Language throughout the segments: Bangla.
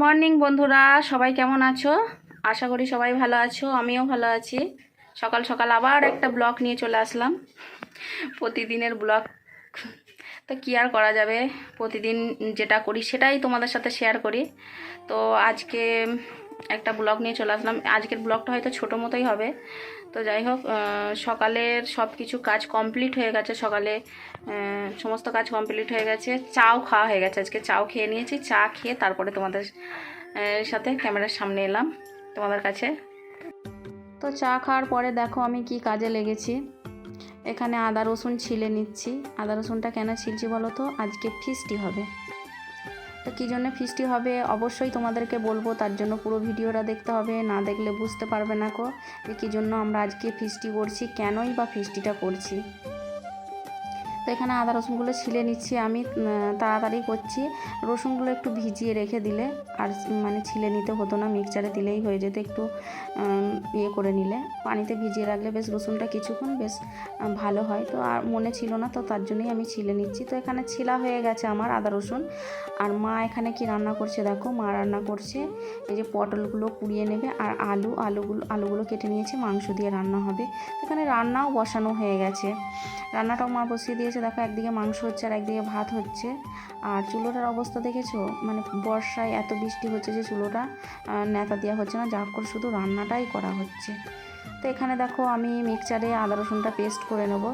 মর্নিং, বন্ধুরা। সবাই কেমন আছো? আশা করি সবাই ভালো আছো, আমিও ভালো আছি। সকাল সকাল আবার একটা ব্লগ নিয়ে চলে আসলাম। প্রতিদিনের ব্লগ। তো কী আর করা যাবে? প্রতিদিন যেটা করি সেটাই তোমাদের সাথে শেয়ার করি। তো আজকে একটা ব্লগ নিয়ে চলে আসলাম। আজকের ব্লগটা হয়তো ছোটো মতোই হবে। তো যাই হোক সকালের সব কিছু কাজ কমপ্লিট হয়ে গেছে। সকালে সমস্ত কাজ কমপ্লিট হয়ে গেছে। চাও খাওয়া হয়ে গেছে। আজকে চাও খেয়ে নিয়েছি। চা খেয়ে তারপরে তোমাদের সাথে ক্যামেরার সামনে এলাম তোমাদের কাছে। তো চা খাওয়ার পরে দেখো আমি কি কাজে লেগেছি। এখানে আদা রসুন ছিলে নিচ্ছি। আদা রসুনটা কেন ছিলছি বলো তো? আজকে ফিস্টি হবে। তো কী জন্য ফিস্টি হবে? অবশ্যই তোমাদেরকে বলব, তার জন্য পুরো ভিডিওটা দেখতে হবে, না দেখলে বুঝতে পারবে না কো, যে কী জন্য আমরা আজকে ফিস্টি করছি, কেনই বা ফিস্টিটা করছি। এখানে আদা রসুনগুলো ছিলে নিচ্ছি আমি তাড়াতাড়ি করছি। রসুনগুলো একটু ভিজিয়ে রেখে দিলে আর মানে ছিলে নিতে হতো না, মিক্সচারে দিলেই হয়ে যেত একটু ইয়ে করে নিলে। পানিতে ভিজিয়ে রাখলে বেশ রসুনটা কিছুক্ষণ বেশ ভালো হয়। তো আর মনে ছিল না, তো তার জন্যই আমি ছিলে নিচ্ছি। তো এখানে ছিলা হয়ে গেছে আমার আদা রসুন। আর মা এখানে কি রান্না করছে দেখো? মা রান্না করছে এই যে পটলগুলো পুড়িয়ে নেবে আর আলু, আলুগুলো আলুগুলো কেটে নিয়েছে, মাংস দিয়ে রান্না হবে। এখানে রান্নাও বসানো হয়ে গেছে। রান্নাটাও মা বসিয়ে দিয়েছে দেখো, একদিকে মাংস হচ্ছে আর একদিকে ভাত হচ্ছে। আর চুলোটার অবস্থা দেখেছ? মানে বর্ষায় এত বৃষ্টি হচ্ছে যে চুলোটা নেতা দেওয়া হচ্ছে না, যা করে শুধু রান্নাটাই করা হচ্ছে। তো এখানে দেখো, আমি মিক্সচারে আদা রসুনটা পেস্ট করে নেব।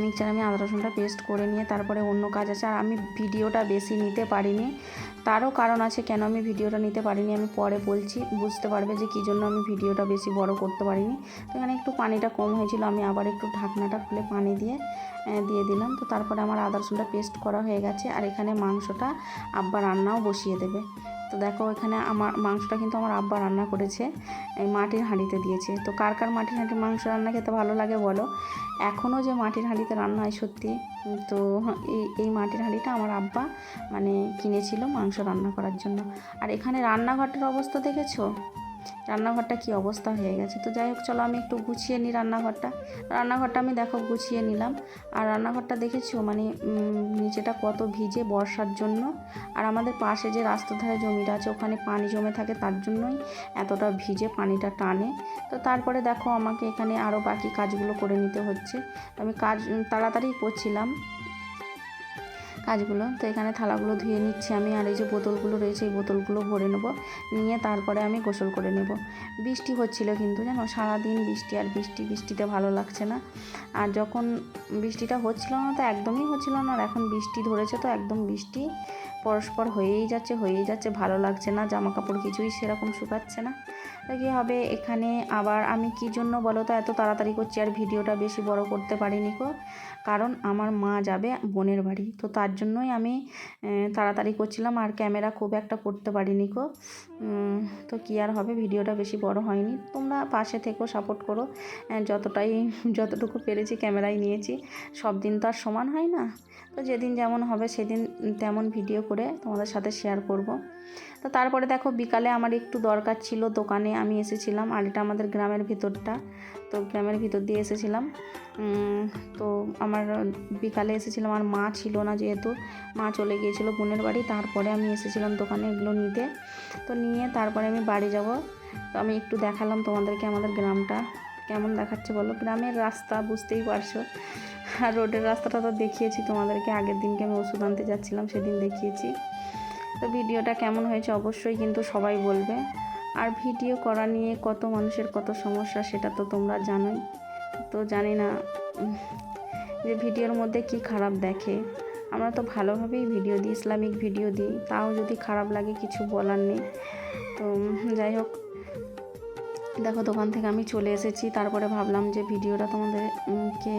মিক্সচারে আমি আদা রসুনটা পেস্ট করে নিয়ে তারপরে অন্য কাজ আছে। আর আমি ভিডিওটা বেশি নিতে পারিনি। তারও কারণ আছে কেন আমি ভিডিওটা নিতে পারিনি আমি পরে বলছি। বুঝতে পারবে যে কী জন্য আমি ভিডিওটা বেশি বড় করতে পারিনি। তো এখানে একটু পানিটা কম হয়েছিল, আমি আবার একটু ঢাকনাটা খুলে পানি দিয়ে দিয়ে দিলাম। তো তারপরে আমার আদা রসুনটা পেস্ট করা হয়ে গেছে। আর এখানে মাংসটা আব্বা রান্নাও বসিয়ে দেবে। তো দেখো এখানে আমার মাংসটা কিন্তু আমার আব্বা রান্না করেছে, এই মাটির হাঁড়িতে দিয়েছে। তো কার কার মাটির হাঁড়ির মাংস রান্না খেতে ভালো লাগে বলো? এখনও যে মাটির হাঁড়িতে রান্না হয় সত্যি, তো এই এই মাটির হাঁড়িটা আমার আব্বা মানে কিনেছিল মাংস রান্না করার জন্য। আর এখানে রান্নাঘরটার অবস্থা দেখেছ? রান্নাঘরটা কি অবস্থা হয়ে গেছে। তো যাই হোক, চলো আমি একটু গুছিয়ে নিই রান্নাঘরটা। রান্নাঘরটা আমি দেখো গুছিয়ে নিলাম। আর রান্নাঘরটা দেখেছ? মানে নিচেটা কত ভিজে বর্ষার জন্য। আর আমাদের পাশে যে রাস্তার ধারে জমিটা আছে, ওখানে পানি জমে থাকে, তার জন্যই এতটা ভিজে পানিটা টানে। তো তারপরে দেখো, আমাকে এখানে আরও বাকি কাজগুলো করে নিতে হচ্ছে। আমি কাজ তাড়াতাড়ি করছিলাম। কাজগুলো। তো এখানে থালাগুলো ধুয়ে নিচ্ছি আমি, আর এই যে বোতলগুলো রয়েছে, এই বোতলগুলো ভরে নেব। নিয়ে তারপরে আমি গোসল করে নেব। বৃষ্টি হচ্ছিল কিন্তু, জানো? সারাদিন বৃষ্টি আর বৃষ্টি, বৃষ্টিতে ভালো লাগছে না। আর যখন বৃষ্টিটা হচ্ছিল না, তো একদমই হচ্ছিল না। আর এখন বৃষ্টি ধরেছে, তো একদম বৃষ্টি পরস্পর হয়েই যাচ্ছে হয়েই যাচ্ছে, ভালো লাগছে না জামা কাপড় কিছুই সেরকম শুকাচ্ছে না। তো কী হবে? এখানে আবার আমি কি জন্য বলো তো, এত তাড়াতাড়ি করছি আর ভিডিওটা বেশি বড় করতে পারিনি কো। কারণ আমার মা যাবে বোনের বাড়ি, তো তার জন্যই আমি তাড়াতাড়ি করছিলাম আর ক্যামেরা খুব একটা করতে পারিনি কো। তো কী আর হবে? ভিডিওটা বেশি বড় হয়নি। তোমরা পাশে থেকেও সাপোর্ট করো। যতটাই, যতটুকু পেরেছি ক্যামেরায় নিয়েছি, সব দিন তো আর সমান হয় না। তো যেদিন যেমন হবে, সেদিন তেমন ভিডিও করে তোমাদের সাথে শেয়ার করব। তো তারপরে দেখো বিকালে আমার একটু দরকার ছিল দোকানে আমি এসেছিলাম আর এটা আমাদের গ্রামের ভিতরটা। তো গ্রামের ভিতর দিয়ে এসেছিলাম। তো আমার বিকালে এসেছিলাম আর মা ছিল না যেহেতু, মা চলে গিয়েছিল বোনের বাড়ি, তারপরে আমি এসেছিলাম দোকানে এগুলো নিতে। তো নিয়ে তারপরে আমি বাড়ি যাব। তো আমি একটু দেখালাম তোমাদেরকে আমাদের গ্রামটা। কেমন দেখাচ্ছে বলো? গ্রামের রাস্তা, বুঝতেই পারছ। আর রোডের রাস্তাটা তো দেখিয়েছি তোমাদেরকে। আগের দিনকে আমি ওষুধ আনতে যাচ্ছিলাম, সেদিন দেখিয়েছি। তো ভিডিওটা কেমন হয়েছে অবশ্যই কিন্তু সবাই বলবে। আর ভিডিও করা নিয়ে কত মানুষের কত সমস্যা সেটা তো তোমরা জানোই। তো জানি না, যে ভিডিওর মধ্যে কি খারাপ দেখে। আমরা তো ভালোভাবেই ভিডিও দিই, ইসলামিক ভিডিও দিই। তাও যদি খারাপ লাগে কিছু বলার নেই। তো যাই হোক দেখো দোকান থেকে আমি চলে এসেছি। তারপরে ভাবলাম যে ভিডিওটা তোমাদের উম, কে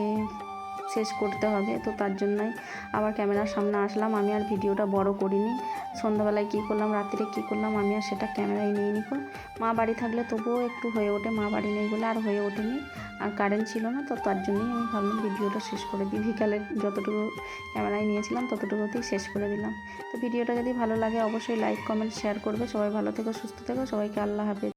শেষ করতে হবে তো তার জন্যই আবার ক্যামেরার সামনে আসলাম। আমি আর ভিডিওটা বড় করিনি। সন্ধ্যাবেলায় কী করলাম রাত্রিরে কী করলাম আমি আর সেটা ক্যামেরায় নিয়ে নিকো মা বাড়ি থাকলে তবুও একটু হয়ে ওঠে মা বাড়ি নেই বলে আর হয়ে ওঠেনি। আর কারেন্ট ছিল না তো তার জন্যই আমি ভাবলাম ভিডিওটা শেষ করে দিই। বিকালে যতটুকু ক্যামেরায় নিয়েছিলাম ততটুকুতেই শেষ করে দিলাম। তো ভিডিওটা যদি ভালো লাগে অবশ্যই লাইক কমেন্ট শেয়ার করবে। সবাই ভালো থেকো সুস্থ থেকো। সবাইকে আল্লাহ হাফেজ।